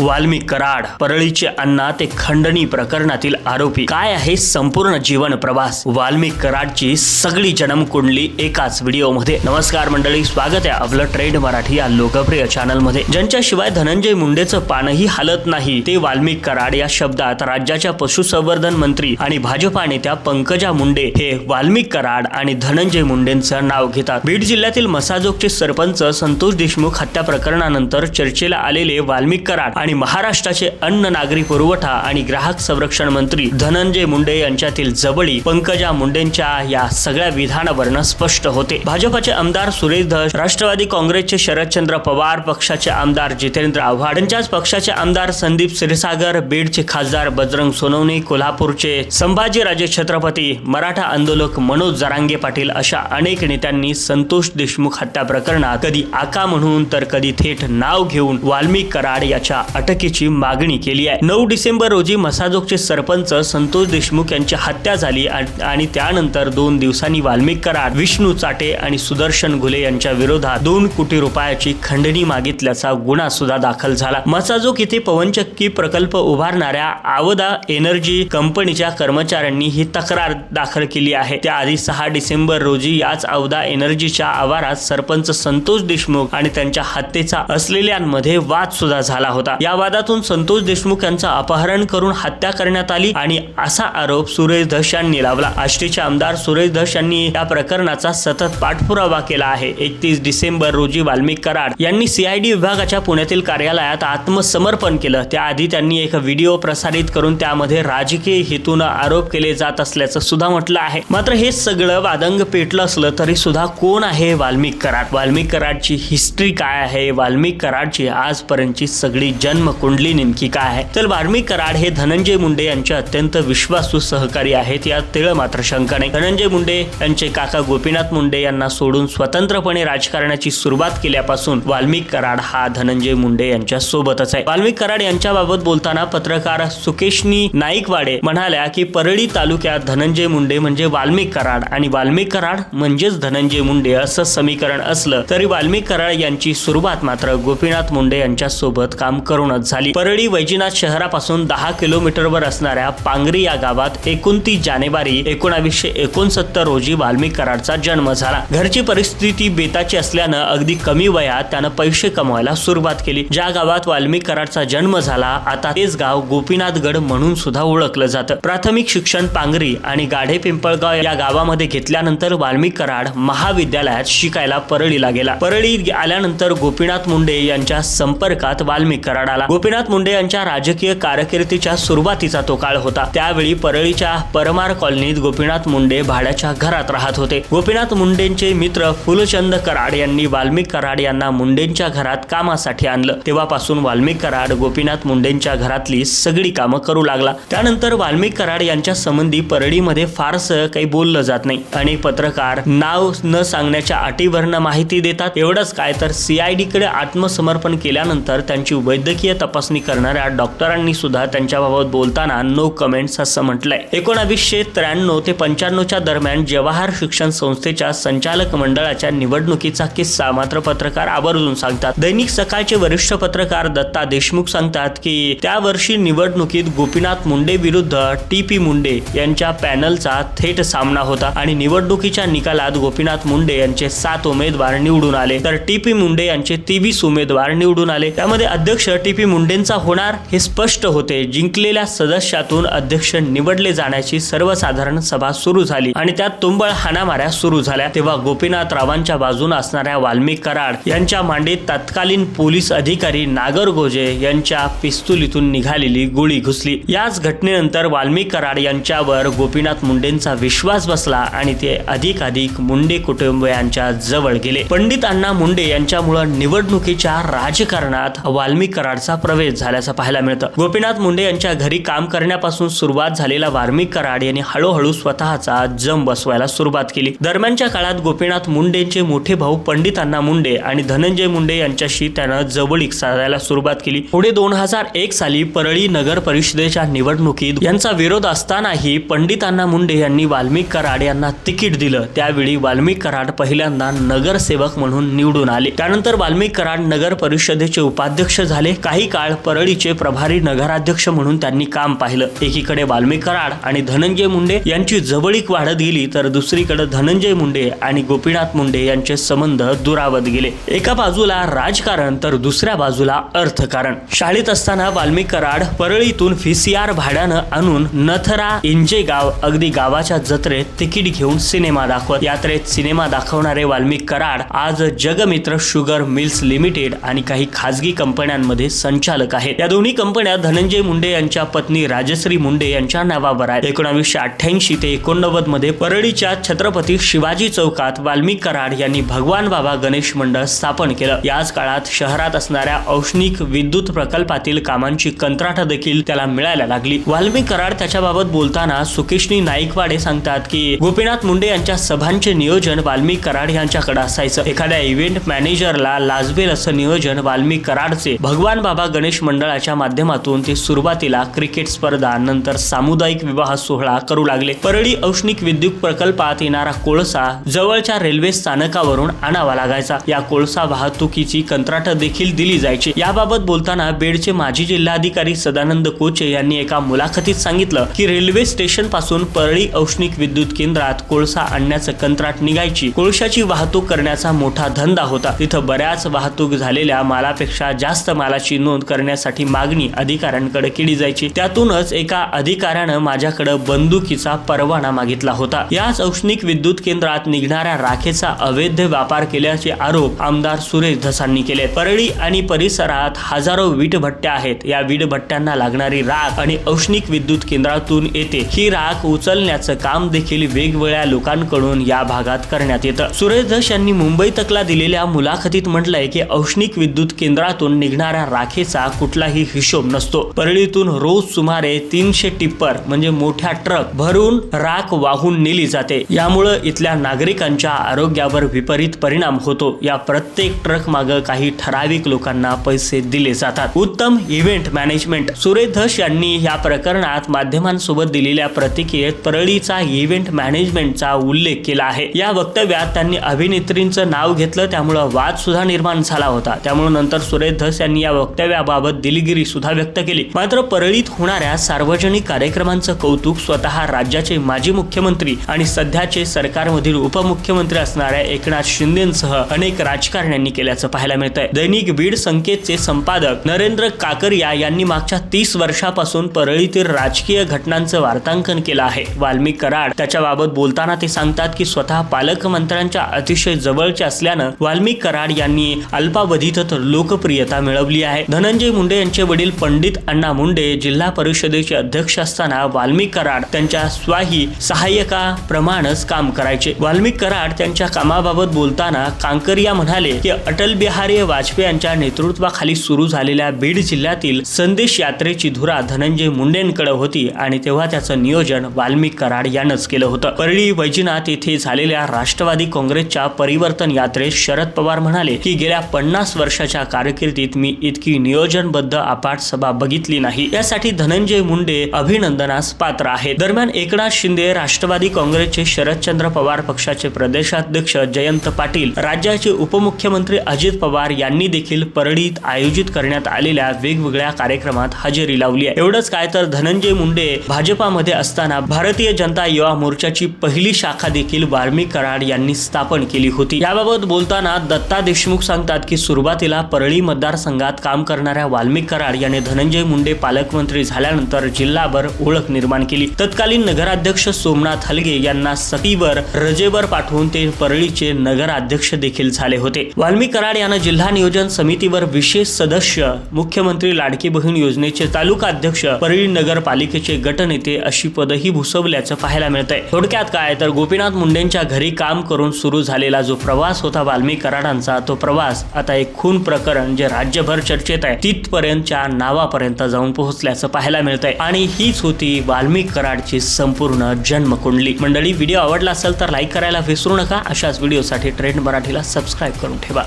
वाल्मिक कराड परळीचे अण्णा ते खंडणी प्रकरणातील आरोपी. काय आहे संपूर्ण जीवन प्रवास? वाल्मिक कराडची सगळी जन्मकुंडली एकाच व्हिडिओमध्ये. नमस्कार मंडळी स्वागत आहे आपलं ट्रेंड मराठी या लोकप्रिय चॅनलमध्ये ज्यांच्याशिवाय धनंजय मुंडेचं पानही हालत नाही ते वाल्मी कराड या शब्दात राज्याच्या पशुसंवर्धन मंत्री आणि भाजपा नेत्या पंकजा मुंडे हे वाल्मिक कराड आणि धनंजय मुंडेंचं नाव घेतात. बीड जिल्ह्यातील मसाजोगचे सरपंच संतोष देशमुख हत्या प्रकरणानंतर चर्चेला आलेले वाल्मिक कराड आणि महाराष्ट्राचे अन्न नागरी पुरवठा आणि ग्राहक संरक्षण मंत्री धनंजय मुंडे यांच्यातील जबळी पंकजा मुंडेंच्या या सगळ्या विधानावरनं स्पष्ट होते. भाजपाचे आमदार सुरेश धस राष्ट्रवादी काँग्रेसचे शरदचंद्र पवार पक्षाचे आमदार जितेंद्र आव्हाड यांच्याच पक्षाचे आमदार संदीप क्षीरसागर बीडचे खासदार बजरंग सोनवणे कोल्हापूरचे संभाजीराजे छत्रपती मराठा आंदोलक मनोज जरांगे पाटील अशा अनेक नेत्यांनी संतोष देशमुख हत्या प्रकरणात कधी आका म्हणून तर कधी थेट नाव घेऊन वाल्मिक कराड याच्या अटकेची मागणी केली आहे. नऊ डिसेंबर रोजी मसाजोगचे सरपंच संतोष देशमुख यांची हत्या झाली आणि आणि त्यानंतर दोन दिवसांनी वाल्मिक विष्णू चाटे आणि सुदर्शन घुले यांच्या विरोधात दोन कोटी रुपयाची खंडणी मागितल्याचा गुन्हा सुद्धा दाखल झाला. मसाजोग येथे पवनचक्की प्रकल्प उभारणाऱ्या आवदा एनर्जी कंपनीच्या कर्मचाऱ्यांनी ही तक्रार दाखल केली आहे. त्याआधी सहा डिसेंबर रोजी याच आवदा एनर्जीच्या आवारात सरपंच संतोष देशमुख आणि त्यांच्या हत्येचा असलेल्यांमध्ये वाद सुद्धा झाला होता. या वादातून संतोष देशमुख यांचं अपहरण करून हत्या करण्यात आली आणि असा आरोप सुरेश धस यांनी लावला. आष्टीचे आमदार सुरेश धस यांनी या प्रकरणाचा सतत पाठपुरावा केला आहे. एकतीस डिसेंबर रोजी वाल्मिक कराड यांनी सीआयडी विभागाच्या पुण्यातील कार्यालयात आत्मसमर्पण केलं. त्याआधी त्यांनी एक व्हिडिओ प्रसारित करून त्यामध्ये राजकीय हेतून आरोप केले जात असल्याचं सुद्धा म्हटलं आहे. मात्र हे सगळं वादंग पेटलं असलं तरी सुद्धा कोण आहे वाल्मिक कराड? वाल्मिक कराडची हिस्ट्री काय आहे? वाल्मिक कराडची आजपर्यंतची सगळी जन्म कुंडली नेमकी काय आहे? तर वाल्मिक कराड हे धनंजय मुंडे यांचे अत्यंत विश्वासू सहकारी आहेत. यात तिळ मात्र शंका नाही. धनंजय मुंडे यांचे काका गोपीनाथ मुंडे यांना सोडून स्वतंत्रपणे राजकारणाची सुरुवात केल्यापासून वाल्मिक कराड हा धनंजय मुंडे यांच्या सोबतच आहे. वाल्मिक कराड यांच्याबाबत बोलताना पत्रकार सुकेशनी नाईकवाडे म्हणाल्या की परळी तालुक्यात धनंजय मुंडे म्हणजे वाल्मिक कराड आणि वाल्मिक कराड म्हणजेच धनंजय मुंडे असं समीकरण असलं तरी वाल्मिक कराड यांची सुरुवात मात्र गोपीनाथ मुंडे यांच्या सोबत काम भरूनच झाली. परळी वैजीनाथ शहरापासून दहा किलोमीटरवर असणाऱ्या पांगरी या गावात एकोणतीस जानेवारी एकोणावीसशे एकोणसत्तर रोजी वाल्मिक कराडचा जन्म झाला. घरची परिस्थिती बेताची असल्यानं अगदी कमी वयात त्यानं पैसे कमवायला सुरुवात केली. ज्या गावात वाल्मिक कराडचा जन्म झाला आता तेच गाव गोपीनाथगड म्हणून सुद्धा ओळखलं जातं. प्राथमिक शिक्षण पांगरी आणि गाढे पिंपळगाव या गावामध्ये घेतल्यानंतर वाल्मिक कराड महाविद्यालयात शिकायला परळीला गेला. परळी आल्यानंतर गोपीनाथ मुंडे यांच्या संपर्कात वाल्मिक कराड आला गोपीनाथ मुंडे यांच्या राजकीय कारकिर्दीच्या सुरुवातीचा तो काळ होता. त्यावेळी परळीच्या परमार कॉलनीत गोपीनाथ मुंडे भाड्याच्या घरात राहत होते. गोपीनाथ मुंडेंचे मित्र फुलचंद कराड यांनी वाल्मिक कराड यांना मुंडेंच्या घरात कामासाठी आणलं. तेव्हापासून वाल्मिक कराड गोपीनाथ मुंडेंच्या घरातली सगळी कामं करू लागला. त्यानंतर वाल्मिक कराड यांच्या संबंधी परळीमध्ये फारसं काही बोललं जात नाही. अनेक पत्रकार नाव न सांगण्याच्या अटीवरनं माहिती देतात. एवढंच काय तर सीआयडी कडे आत्मसमर्पण केल्यानंतर त्यांची वैद्यकीय तपासणी करणाऱ्या डॉक्टरांनी सुद्धा त्यांच्याबाबत बोलताना नो कमेंट्स असं म्हटलंय. एकोणावीसशे त्र्याण्णव ते पंच्याण्णवच्या दरम्यान जवाहर शिक्षण संस्थेच्या संचालक मंडळाच्या निवडणुकीचा किस्सा मात्र पत्रकार आवर्जून सांगतात. दैनिक सकाळचे वरिष्ठ पत्रकार दत्ता देशमुख सांगतात की त्या वर्षी निवडणुकीत गोपीनाथ मुंडे विरुद्ध टी पी मुंडे यांच्या पॅनलचा थेट सामना होता आणि निवडणुकीच्या निकालात गोपीनाथ मुंडे यांचे सात उमेदवार निवडून आले. तर टी पी मुंडे यांचे तेवीस उमेदवार निवडून आले. त्यामध्ये अध्यक्ष टी पी मुंडेंचा होणार हे स्पष्ट होते. जिंकलेल्या सदस्यातून अध्यक्ष निवडले जाण्याची सर्वसाधारण सभा सुरू झाली आणि त्यात तुंबळ हाणामाऱ्या सुरू झाल्या. तेव्हा गोपीनाथ रावांच्या बाजूने असणाऱ्या वाल्मिक कराड यांच्या मांडीत तत्कालीन पोलीस अधिकारी नागर गोजे यांच्या पिस्तुलीतून निघालेली गोळी घुसली. याच घटनेनंतर वाल्मिक कराड यांच्यावर गोपीनाथ मुंडेंचा विश्वास बसला आणि ते अधिकाधिक मुंडे कुटुंबियांच्या जवळ गेले. पंडित अण्णा मुंडे यांच्यामुळं निवडणुकीच्या राजकारणात वाल्मिक कराडचा प्रवेश झाल्याचं पाहायला मिळतं. गोपीनाथ मुंडे यांच्या घरी काम करण्यापासून सुरुवात झालेला वार्मिक कराड यांनी हळूहळू स्वतःचा जम बसवायला सुरुवात केली. दरम्यानच्या काळात गोपीनाथ मुंडेंचे मोठे भाऊ पंडित अण्णा मुंडे आणि धनंजय मुंडे यांच्याशी त्यानं जवळीक साधायला सुरुवात केली. पुढे दोन हजार एक साली परळी नगर परिषदेच्या निवडणुकीत यांचा विरोध असतानाही पंडित अण्णा मुंडे यांनी वाल्मिक कराड यांना तिकीट दिलं. त्यावेळी वाल्मिक कराड पहिल्यांदा नगरसेवक म्हणून निवडून आले. त्यानंतर वाल्मिक कराड नगर परिषदेचे उपाध्यक्ष झाले. काही काळ परळीचे प्रभारी नगराध्यक्ष म्हणून त्यांनी काम पाहिलं. एकीकडे वाल्मिक कराड आणि धनंजय मुंडे यांची जवळीक वाढत गेली तर दुसरीकडे धनंजय मुंडे आणि गोपीनाथ मुंडे यांचे संबंध दुरावत गेले. एका बाजूला राजकारण तर दुसऱ्या बाजूला अर्थकारण. शाळेत असताना वाल्मिक कराड परळीतून व्हीसीआर भाड्यानं आणून नथरा इंजे गाव अगदी गावाच्या जत्रेत तिकीट घेऊन सिनेमा दाखवत. यात्रेत सिनेमा दाखवणारे वाल्मिक कराड आज जगमित्र शुगर मिल्स लिमिटेड आणि काही खाजगी कंपन्यांमध्ये संचालक आहेत. या दोन्ही कंपन्या धनंजय मुंडे यांच्या पत्नी राजश्री मुंडे यांच्या नावावर आहेत. एकोणावीसशे अठ्ठ्याऐंशी ते एकोणनव्वदमध्ये परळीच्या छत्रपती शिवाजी चौकात वाल्मिक कराड यांनी भगवान बाबा गणेश मंडळ स्थापन केलं. याच काळात शहरात असणाऱ्या औष्णिक विद्युत प्रकल्पातील कामांची कंत्राट देखील त्याला मिळायला लागली. वाल्मिक कराड त्याच्याबाबत बोलताना सुकेशनी नाईकवाडे सांगतात की गोपीनाथ मुंडे यांच्या सभांचे नियोजन वाल्मिक कराड यांच्याकडे असायचं. एखाद्या इव्हेंट मॅनेजरला लाजवेल असं नियोजन वाल्मिक कराडचे भगवान बाबा गणेश मंडळाच्या माध्यमातून ते सुरुवातीला क्रिकेट स्पर्धा नंतर सामुदायिक विवाह सोहळा करू लागले. परळी औष्णिक विद्युत प्रकल्पात येणारा कोळसा जवळच्या रेल्वे स्थानकावरून आणावा लागायचा. या कोळसा वाहतुकीची कंत्राट देखील दिली जायची. याबाबत बोलताना बेडचे माजी जिल्हाधिकारी सदानंद कोचे यांनी एका मुलाखतीत सांगितलं की रेल्वे स्टेशनपासून परळी औष्णिक विद्युत केंद्रात कोळसा आणण्याचं कंत्राट निघायची. कोळशाची वाहतूक करण्याचा मोठा धंदा होता. तिथं बऱ्याच वाहतूक झालेल्या मालापेक्षा जास्त मालाची नोंद करण्यासाठी मागणी अधिकाऱ्यांकडे केली जायची. त्यातूनच एका अधिकाऱ्यानं माझ्याकडे बंदुकीचा परवाना मागितला होता. याच औष्णिक विद्युत केंद्रात निघणाऱ्या राखेचा अवैध व्यापार केल्याचे आरोप आमदार सुरेश धसांनी केले. परळी आणि परिसरात हजारो वीटभट्ट्या आहेत. या वीटभट्ट्यांना लागणारी राख आणि औष्णिक विद्युत केंद्रातून येते. ही राख उचलण्याचं काम देखील वेगवेगळ्या लोकांकडून या भागात करण्यात येतं. सुरेश धस यांनी मुंबई तकला दिलेल्या मुलाखतीत म्हटलंय की औष्णिक विद्युत केंद्रातून निघणाऱ्या राखेचा कुठलाही हिशोब नसतो. परळीतून रोज सुमारे तीनशे टिप्पर म्हणजे मोठ्या ट्रक भरून राख वाहून नेली जाते. यामुळं इथल्या नागरिकांच्या आरोग्यावर विपरीत परिणाम होतो. या प्रत्येक ट्रक माग काही ठराविक लोकांना पैसे दिले जातात. उत्तम इव्हेंट मॅनेजमेंट. सुरेश धस यांनी या प्रकरणात माध्यमांसोबत दिलेल्या प्रतिक्रियेत परळीचा इव्हेंट मॅनेजमेंटचा उल्लेख केला आहे. या वक्तव्यात त्यांनी अभिनेत्रींचं नाव घेतलं त्यामुळं वाद सुद्धा निर्माण झाला होता. त्यामुळे नंतर सुरेश धस यांनी या वक्तव्याबाबत दिलगिरी सुद्धा व्यक्त केली. मात्र परळीत होणाऱ्या सार्वजनिक कार्यक्रमांचं कौतुक स्वतः राज्याचे माजी मुख्यमंत्री आणि सध्याचे सरकारमधील उपमुख्यमंत्री असणाऱ्या एकनाथ शिंदेसह अनेक राजकारण्यांनी केल्याचं पाहायला मिळत आहे दैनिक बीड संकेतचे संपादक नरेंद्र काकरिया यांनी मागच्या तीस वर्षापासून परळीतील राजकीय घटनांचं वार्तांकन केलं आहे. वाल्मिक कराड त्याच्याबाबत बोलताना ते सांगतात की स्वतः पालकमंत्र्यांच्या अतिशय जवळचे असल्यानं वाल्मिक कराड यांनी अल्पावधीतच लोकप्रियता मिळवली आहे. धनंजय मुंडे यांचे वडील पंडित अण्णा मुंडे जिल्हा परिषदेचे अध्यक्ष असताना वाल्मिक कराड त्यांच्या स्वाही सहाय्यकाप्रमाणेच काम करायचे. वाल्मिक कराड त्यांच्या कामाबाबत बोलताना कांकरिया म्हणाले की अटल बिहारी वाजपेयी यांच्या नेतृत्वाखाली सुरू झालेल्या बीड जिल्ह्यातील संदेश यात्रेची धुरा धनंजय मुंडेंकडे होती आणि तेव्हा त्याचं नियोजन वाल्मिक कराड यानंच केलं होतं. परळी वैजनाथ येथे झालेल्या राष्ट्रवादी काँग्रेसच्या परिवर्तन यात्रेत शरद पवार म्हणाले की गेल्या पन्नास वर्षाच्या कारकिर्दीत मी इतकी नियोजनबद्ध अपाट सभा बघितली नाही. यासाठी धनंजय मुंडे अभिनंदनास पात्र आहेत. दरम्यान एकनाथ शिंदे राष्ट्रवादी काँग्रेसचे शरदचंद्र पवार पक्षाचे प्रदेशाध्यक्ष जयंत पाटील राज्याचे उपमुख्यमंत्री अजित पवार यांनी देखील परळीत आयोजित करण्यात आलेल्या वेगवेगळ्या कार्यक्रमात हजेरी लावली आहे. एवढंच काय तर धनंजय मुंडे भाजपामध्ये असताना भारतीय जनता युवा मोर्चाची पहिली शाखा देखील वाल्मी कराड यांनी स्थापन केली होती. याबाबत बोलताना दत्ता देशमुख सांगतात की सुरुवातीला परळी मतदारसंघात काम करणाऱ्या वाल्मिक कराड याने धनंजय मुंडे पालकमंत्री झाल्यानंतर जिल्हाभर ओळख निर्माण केली. तत्कालीन नगराध्यक्ष सोमनाथ हलगे यांना सतीवर रजेवर पाठवून ते परळीचे नगराध्यक्ष देखील झाले होते. वाल्मिक कराड यांना जिल्हा नियोजन समितीवर विशेष सदस्य मुख्यमंत्री लाडकी बहीण योजनेचे तालुका अध्यक्ष परळी नगरपालिकेचे गटनेते अशी पदही भुसवल्याचं पाहायला मिळत आहे थोडक्यात काय तर गोपीनाथ मुंडेंच्या घरी काम करून सुरू झालेला जो प्रवास होता वाल्मिक कराडांचा तो प्रवास आता एक खून प्रकरण जे राज्यभर चर्चेत आहे. तिथपर्यंतच्या नावापर्यंत जाऊन पोहोचल्याचं पाहायला मिळत आहे आणि हीच होती वाल्मिक कराडची संपूर्ण जन्मकुंडली. मंडळी व्हिडिओ आवडला असेल तर लाईक करायला विसरू नका. अशाच व्हिडिओसाठी ट्रेंड मराठीला सबस्क्राईब करून ठेवा.